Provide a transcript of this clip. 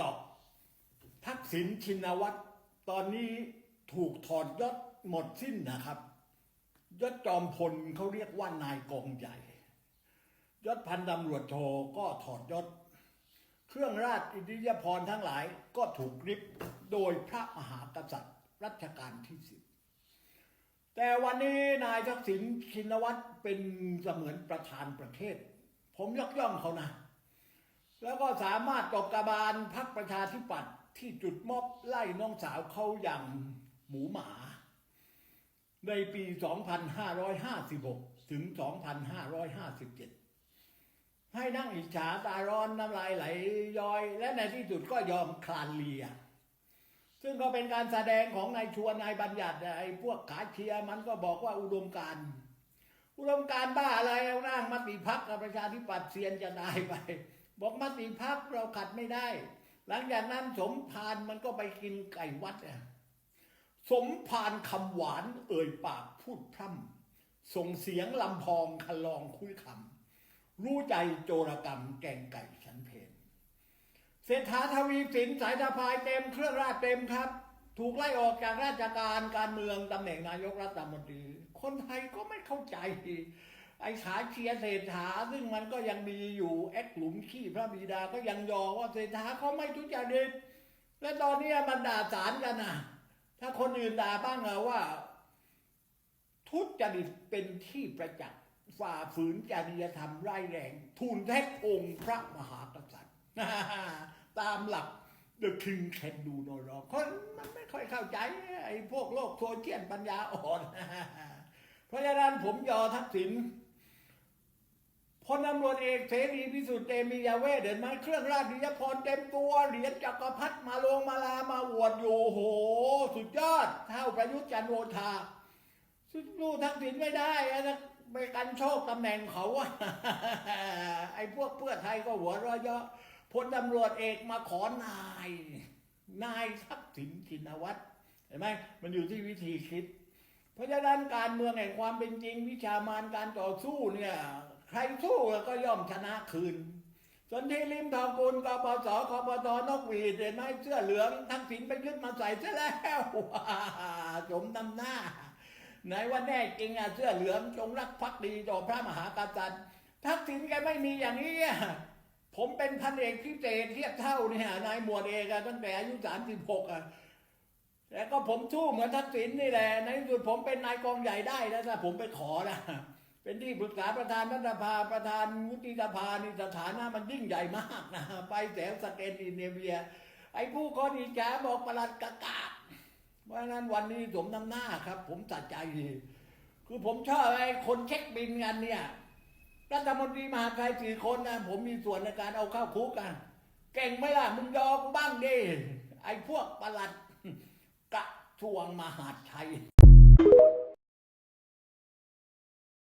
ตอกทักษิณชินวัตรตอนนี้ถูกถอดยศหมดสิ้นนะครับยศจอมพลเขาเรียกว่านายกองใหญ่ยศพันตำรวจโทก็ถอดยศ เครื่องราชอิทธิยพรทั้งหลายก็ถูกริบโดยพระมหากษัตริย์รัชกาลที่สิบแต่วันนี้นายทักษิณชินวัตรเป็นเสมือนประธานประเทศ ผมยกย่องเขานะ แล้วก็สามารถตบกระบาลพรรคประชาธิปัตย์ที่จุดม็อบไล่น้องสาวเขาอย่างหมูหมา ในปี 2556 ถึง 2557 ให้นั่งอิจฉาตาร้อนน้ำลายไหลย้อย และในที่สุดก็ยอมคลานเลีย ซึ่งก็เป็นการแสดงของนายชวนนายบัญญัติไอ้พวกขาเชียร์มันก็บอกว่าอุดมการอุดมการบ้าอะไรเอาร่างมติพักกับประชาธิปัตย์เซียนจะได้ไป บอกมติพักเราขัดไม่ได้ หลังจากนั้นสมพานมันก็ไปกินไก่วัดอะสมพานคำหวานเอ่ยปากพูดพร่ำส่งเสียงลำพองคันลองคุยคำรู้ใจโจรกรรมแกงไก่ฉันเพนเศรษฐาทวีสินสายสะพายเต็มเครื่องราชเต็มครับ ถูกไล่ออกจากราชการการเมืองตำแหน่งนายกรัฐมนตรี คนไทยก็ไม่เข้าใจ ไอ้ขาเชียร์เศรษฐาซึ่งมันก็ยังมีอยู่แอคหลุมขี้พระบิดาก็ยังยอว่าเศรษฐาเขาไม่ทุจริตและตอนนี้มันด่าสารกันนะถ้าคนอื่นด่าบ้างอะว่า ทุจริตเป็นที่ประจักษ์ฝ่าฝืนจริยธรรมร้ายแรงทูลแท้องค์พระมหากษัตริย์ตามหลัก The King can do no wrong คนมันไม่ค่อยเข้าใจไอ้พวกโลกโซเชียลปัญญาอ่อน เพราะฉะนั้นผมยอทักษิณ พลตำรวจเอกเสรีพิสุทธิ์เตมียาเวเดินมาเครื่องราชดิยพรเต็มตัวเหรียญจักรพรรดิมาลงมาลามาอวดอยู่โห สุดยอดเท่าประยุทธ์จันทร์โอชาสู้ทักษิณไม่ได้นะไปกันโชคตำแหน่งเขาอะไอ้พวกเพื่อไทยก็หัวเราะเยาะพลตำรวจเอกมาขอนาย นายทักษิณชินวัตรเห็นไหมมันอยู่ที่วิธีคิด เพราะฉะนั้นการเมืองแห่งความเป็นจริงวิชามานการต่อสู้เนี่ย ใครสู้ก็ย่อมชนะคืนสนที่ริมทองกุลกปสคปตนกหวีดเห็นไหมเสื้อเหลืองทักษิณไปยึดมาใส่ซะแล้วสมนำหน้าไหนว่าแน่จริงอะเสื้อเหลืองจงรักภักดีต่อพระมหากษัตริย์ทักษิณแกไม่มีอย่างนี้ผมเป็นพันเอกพิเศษเทียบเท่าเนี่ยนายหมวดเอกตั้งแต่อายุสามสิบหกอะแต่ก็ผมสู้เหมือนทักษิณนี่แหละในที่สุดผมเป็นนายกองใหญ่ได้แล้วถ้าผมไปขอนะ เป็นที่ปรึกษาประธานรัฐสภาประธานวุฒิสภานี่สถานะมันยิ่งใหญ่มากนะไปแถวสแกนดิเนเวีย ไอ้ผู้คนอิจฉาบอกประหลัดกากาเพราะนั้นวันนี้สมน้ำหน้าครับ ผมตัดใจดีคือผมชอบไอ้คนเช็คบินกันเนี่ยรัฐมนตรีมหาไทยสี่คนนะผมมีส่วนในการเอาเข้าคุกกันเก่งไหมล่ะมึงยอกบ้างดิไอ้พวกประหลัดกระทรวงมหาดไทย